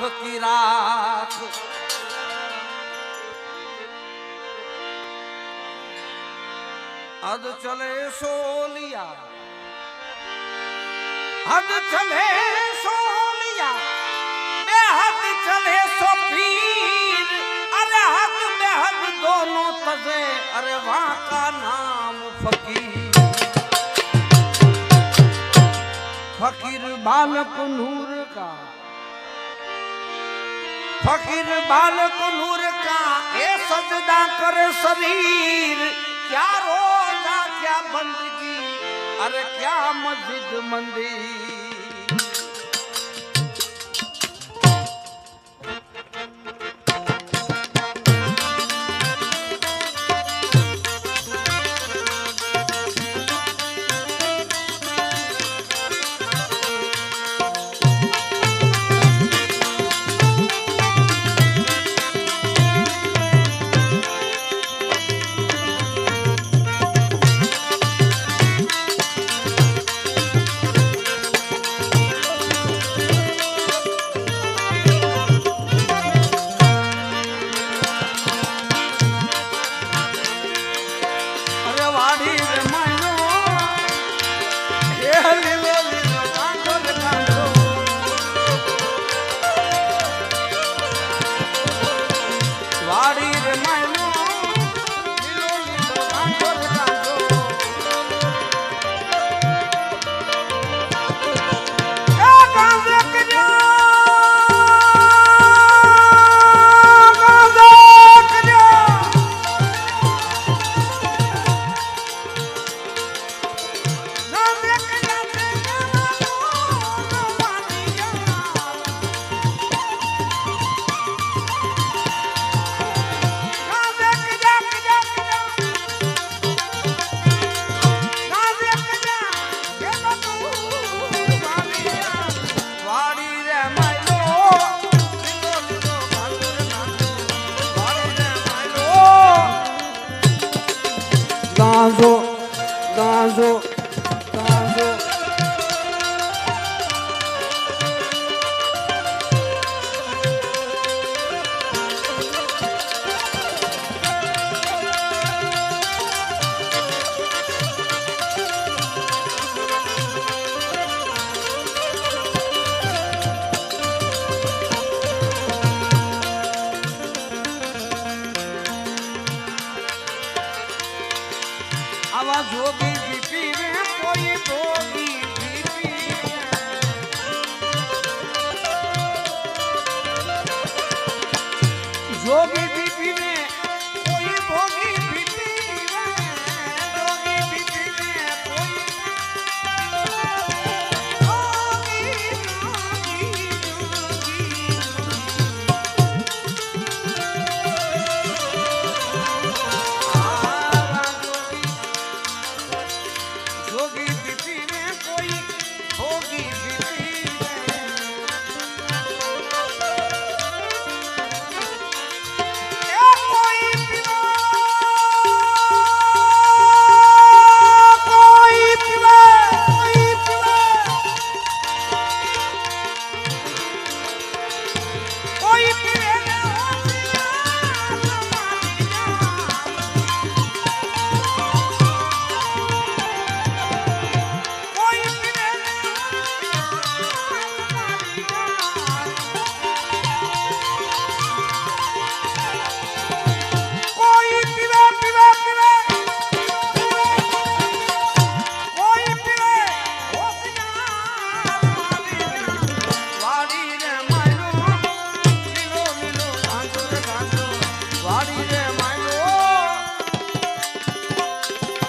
રાખ કી રાખ અદ ચલે સોલિયા હદ ચલે સોલિયા બે હદ ચલે સો પીર અરે હદ બે હદ દોનો તજે અરે વાં કા નામ ફકીર ફકીર બાલક નૂર કા फकीर बालक नूर का ए सजदा करे शरीर। क्या रोजा, क्या बंदगी, अरे क्या मस्जिद मंदिर।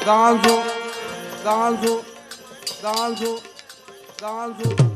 Danzo, danzo, danzo, danzo.